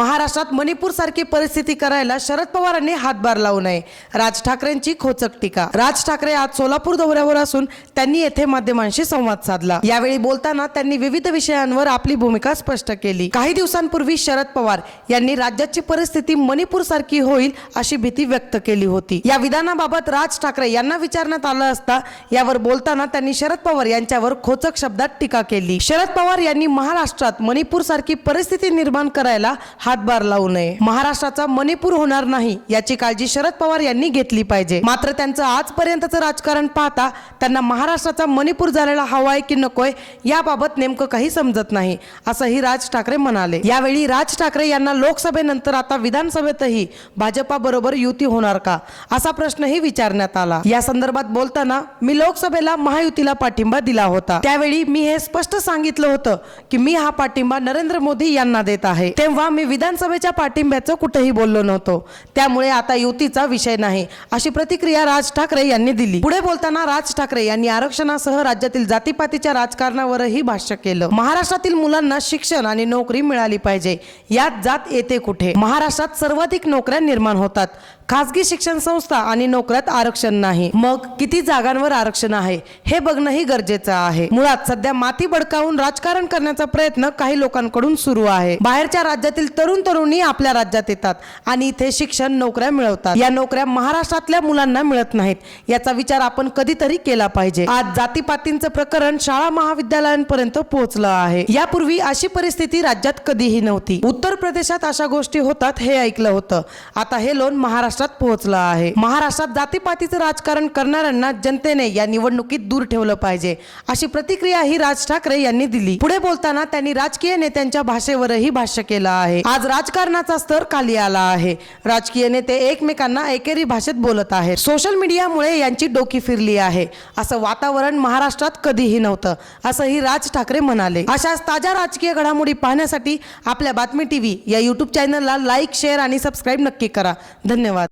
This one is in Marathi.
महाराष्ट्रात मणिपूर सारखी परिस्थिती करायला शरद पवारांनी हातभार लावू नये. राज ठाकरेंची खोचक टीका. राज ठाकरे आज सोलापूर दौऱ्यावर असून त्यांनी येथे माध्यमांशी संवाद साधला. यावेळी बोलताना त्यांनी विविध विषयांवर आपली भूमिका स्पष्ट केली. काही दिवसांपूर्वी शरद पवार यांनी राज्याची परिस्थिती मणिपूर सारखी होईल अशी भीती व्यक्त केली होती. या विधानाबाबत राज ठाकरे यांना विचारण्यात आलं असता यावर बोलताना त्यांनी शरद पवार यांच्यावर खोचक शब्दात टीका केली. शरद पवार यांनी महाराष्ट्रात मणिपूर सारखी परिस्थिती निर्माण करायला हातभार लावू नये. महाराष्ट्राचा मणिपूर होणार नाही याची काळजी शरद पवार यांनी घेतली पाहिजे. मात्र त्यांचं आजपर्यंतचं राजकारण पाहता त्यांना महाराष्ट्राचा मणिपूर झालेला हवाय की नकोय याबाबत नेमकं काही समजत नाही असंही राज ठाकरे म्हणाले. यावेळी राज ठाकरे यांना लोकसभेनंतर आता विधानसभेतही भाजपा बरोबर युती होणार का असा प्रश्नही विचारण्यात आला. या संदर्भात बोलताना मी लोकसभेला महायुतीला पाठिंबा दिला होता. त्यावेळी मी हे स्पष्ट सांगितलं होतं की मी हा पाठिंबा नरेंद्र मोदी यांना देत आहे. तेव्हा मी विधानसभेच्या पाठिंब्याचं कुठेही बोललो नव्हतो. त्यामुळे आता युतीचा विषय नाही अशी प्रतिक्रिया राज ठाकरे यांनी दिली. पुढे बोलताना राज ठाकरे यांनी आरक्षणासह राज्यातील जातीपातीच्या राजकारणावरही भाष्य केलं. महाराष्ट्रातील मुलांना शिक्षण आणि नोकरी मिळाली पाहिजे. यात जात येते कुठे? महाराष्ट्रात सर्वाधिक नोकऱ्या निर्माण होतात. खासगी शिक्षण संस्था आणि नोकऱ्यात आरक्षण नाही. मग किती जागांवर आरक्षण आहे? हे बघणंही गरजेचं आहे. मुळात सध्या माती बडकावून राजकारण करण्याचा प्रयत्न काही लोकांकडून सुरू आहे. बाहेरच्या राज्यातील तरुण तरुणी आपल्या राज्यात येतात आणि इथे शिक्षण नोकऱ्या मिळवतात. या नोकऱ्या महाराष्ट्रातल्या मुलांना मिळत नाहीत. याचा विचार आपण कधीतरी केला पाहिजे. आज जातीपातींचं प्रकरण शाळा महाविद्यालयांपर्यंत पोहोचलं आहे. यापूर्वी अशी परिस्थिती राज्यात कधीही नव्हती. उत्तर प्रदेशात अशा गोष्टी होतात हे ऐकलं होतं. आता हे लोन महाराष्ट्रात पोहोचला आहे. महाराष्ट्रात जातीपातीचं राजकारण करणाऱ्यांना जनतेने या निवडणुकीत दूर ठेवलं पाहिजे अशी प्रतिक्रिया ही राज ठाकरे यांनी दिली. पुढे बोलताना त्यांनी राजकीय नेत्यांच्या भाषेवरही भाष्य केलं आहे. आज राजकारणाचा स्तर खाली आला आहे. राजकीय नेते एकमेकांना एकेरी भाषेत बोलत आहेत. सोशल मीडियामुळे यांची डोकी फिरली आहे. असं वातावरण महाराष्ट्रात कधीही नव्हतं असंही राज ठाकरे म्हणाले. अशाच ताज्या राजकीय घडामोडी पाहण्यासाठी आपल्या बातमी टीव्ही या युट्यूब चॅनलला लाईक शेअर आणि सबस्क्राईब नक्की करा. धन्यवाद.